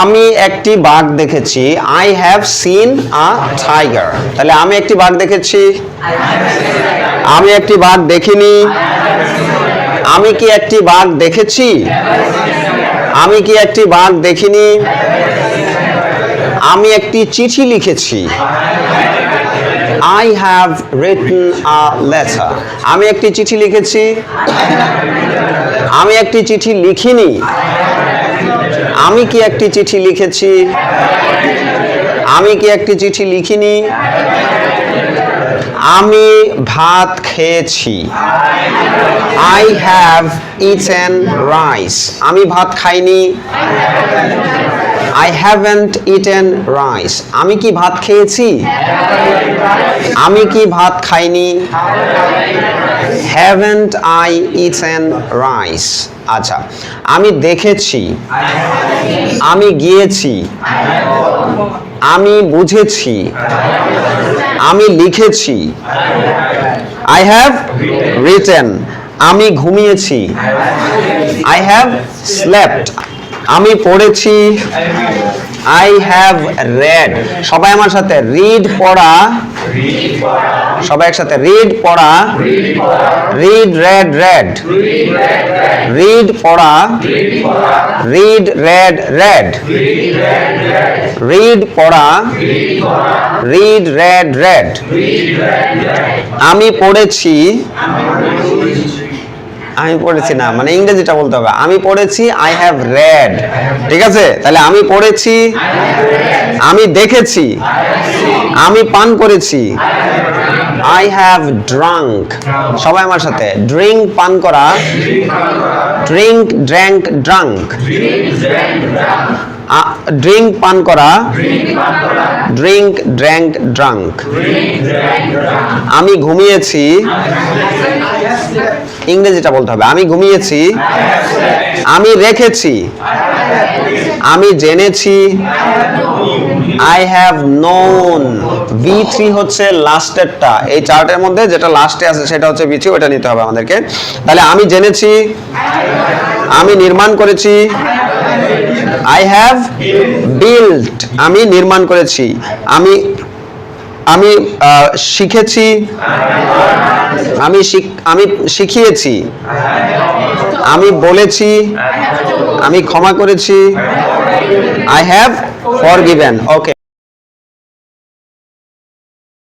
আমি একটি বাঘ দেখেছি। I have seen a tiger তাহলে আমি একটি বাঘ দেখেছি। আমি একটি বাঘ দেখিনি। আমি কি একটি বাঘ দেখেছি? আমি কি একটি বাঘ দেখিনি? আমি একটি চিঠি লিখেছি। I have written a letter আমি একটি চিঠি লিখেছি। আমি একটি চিঠি লিখিনি। আমি কি একটি চিঠি লিখেছি? আমি কি একটি চিঠি লিখিনি? আমি ভাত খেয়েছি। আই হ্যাভ ইটেন রাইস আমি ভাত খাইনি। আই হ্যাভেন্ট ইটেন রাইস আমি কি ভাত খেয়েছি? আমি কি ভাত খাইনি? হ্যাভেন্ট আই ইটেন রাইস আচ্ছা আমি দেখেছি, আমি গিয়েছি, আমি বুঝেছি, আমি লিখেছি আই হ্যাভ রিটেন আমি ঘুমিয়েছি আই হ্যাভ স্লেপ্ট আমি পড়েছি আই হ্যাভ রেড সবাই আমার সাথে রিড পড়া সবাই একসাথে রিড পড়া। রিড রেড রেড রিড পড়া। রিড রেড রেড রিড পড়া। রিড রেড রেড আমি পড়েছি আমি পড়েছি না মানে ইংরেজিটা বলতে হবে। আমি পড়েছি আই হ্যাভ রেড ঠিক আছে? তাহলে আমি পড়েছি, আমি দেখেছি, আমি পান করেছি। আই হ্যাভ ড্রাঙ্ক সবাই আমার সাথে। ড্রিঙ্ক পান করা। ড্রিঙ্ক ড্র্যাঙ্ক ড্রাঙ্ক ড্রিঙ্ক পান করা। ড্রিঙ্ক ড্র্যাঙ্ক ড্রাঙ্ক আমি ঘুমিয়েছি। ইংরেজিটা বলতে হবে। আমি ঘুমিয়েছি। আমি রেখেছি। আমি জেনেছি। I have known V three হচ্ছে লাস্টেরটা এই চার্টের মধ্যে যেটা লাস্টে আছে, সেটা হচ্ছে ভি থ্রি ওটা নিতে হবে আমাদেরকে। তাহলে আমি জেনেছি, আমি নির্মাণ করেছি আই হ্যাভ বিল্ট আমি নির্মাণ করেছি। আমি আমি শিখেছি, আমি আমি শিখিয়েছি, আমি বলেছি, আমি ক্ষমা করেছি I have forgiven okay